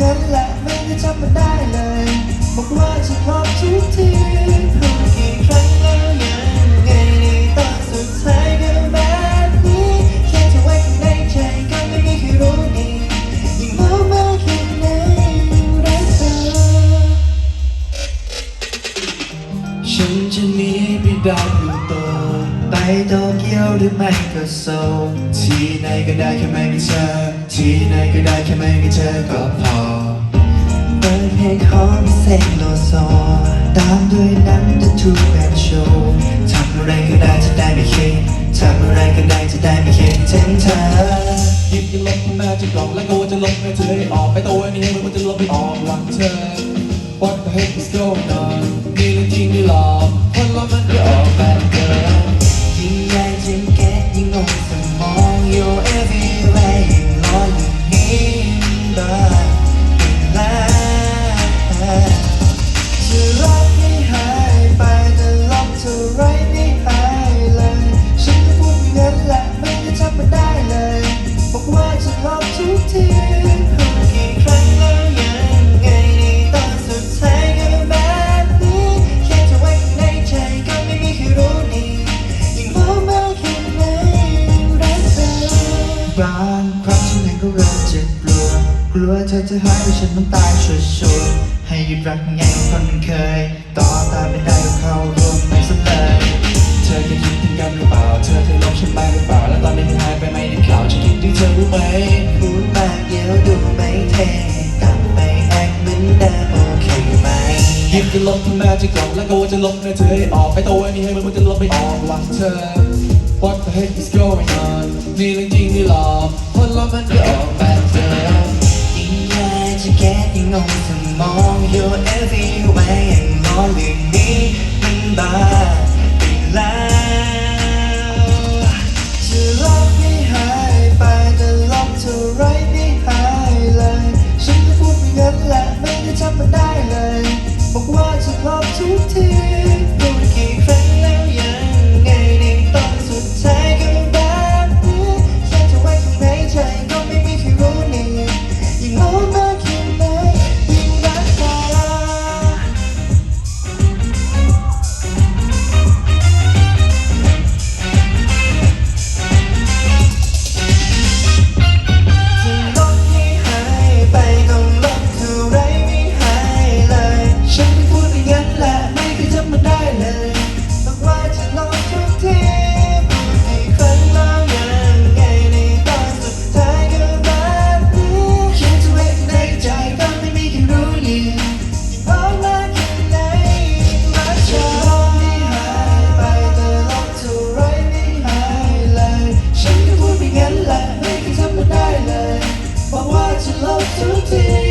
นั้นแหละไม่ได้จำมันได้เลยบอกว่าฉันพร้อมทุกทีพูดกี่ครั้งแล้วยังไงในตอนสุดท้ายก็แบบนี้แค่จะไว้ข้างในใจก็ไม่มีใครรู้ดียิ่งรู้มากแค่ไหนรักเธอฉันจะมีให้ไปดาว โตไปโตเกียวหรือไม่ก็โซลที่ไหนก็ได้แค่ไม่มีเธอ ที่ไหนก็ได้แค่ไม่มีเธอก็พอ เปิดเพลงของเซนโลโซตามด้วยน้ำ The Two Man Show ทำอะไรก็ได้จะได้ไม่คิดทำอะไรก็ได้จะได้ไม่คิดถึงเธอหยิบยันลบแมาจากล่องแล้วก็ว่าจะลบให้เธอให้ออกไปตัวนี้ให้มันจะลบไปออกหลังเธอ What the heck is going on นี่เรื่องจริงนี่หลอกคนเรามันจะออกแบบเดิ เธอจะหายไปฉันต้องตายชัวร์ๆให้หยุดรักไงคนมันเคย ต่อตาไม่ได้ก็เข้าร่วมไม่สเร็จเธอยังคิดถึงกันหรือเปล่า เธอเคยลบฉันไปหรือเปล่า แล้วตอนนี้หายไปไหมในข่าวฉันคิดถึงเธอรู้ไหมพูดมากเดี๋ยวดูไม่เท่กลับไปแอคเหมือนเดิมโอเคไหมยิบจะลบมาจากล่องแล้วก็ว่าจะลบให้เธอให้ออกไปตัวนี้ให้มันจะลบไปออกหลังเธอ What the heck is going on นี่เรื่องจริงนี่หลอกคนเรามันจะออกแบบเดิมยิ่งใหญ่ จะแก้ยิ่งงงสมอง You're everywhere อย่างล้อเรื่องนี้มันบ้าไปแล้วจะรักไม่หายไปแต่ลบเท่าไรไม่หายเลยฉันก็พูดงั้นและไม่ได้จำมันได้เลย บอกว่าจะลบทุกที ฉันก็